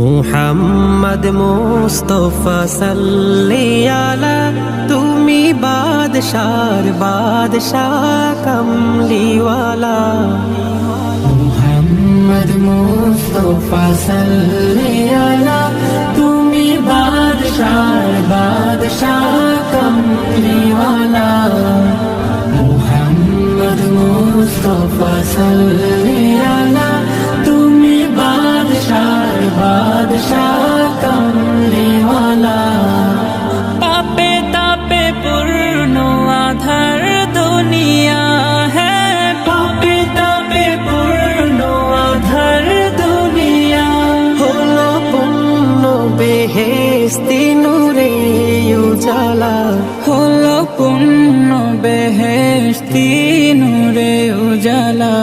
মুহাম্মদ মুস্তফা সাল্লি আলা, তুমি বাদশার বাদশাহ কমলিওয়ালা। মোহাম্মদ মুস্তফা সাল্লি আলা, তুমি বাদশাহ বাদশাহ কমলিওয়ালা। মোহাম্মদ মুস্তফা সাল্লি সৃষ্টি নূরে উজালা হলো পূর্ণ বেহেস্তি নূরে উজালা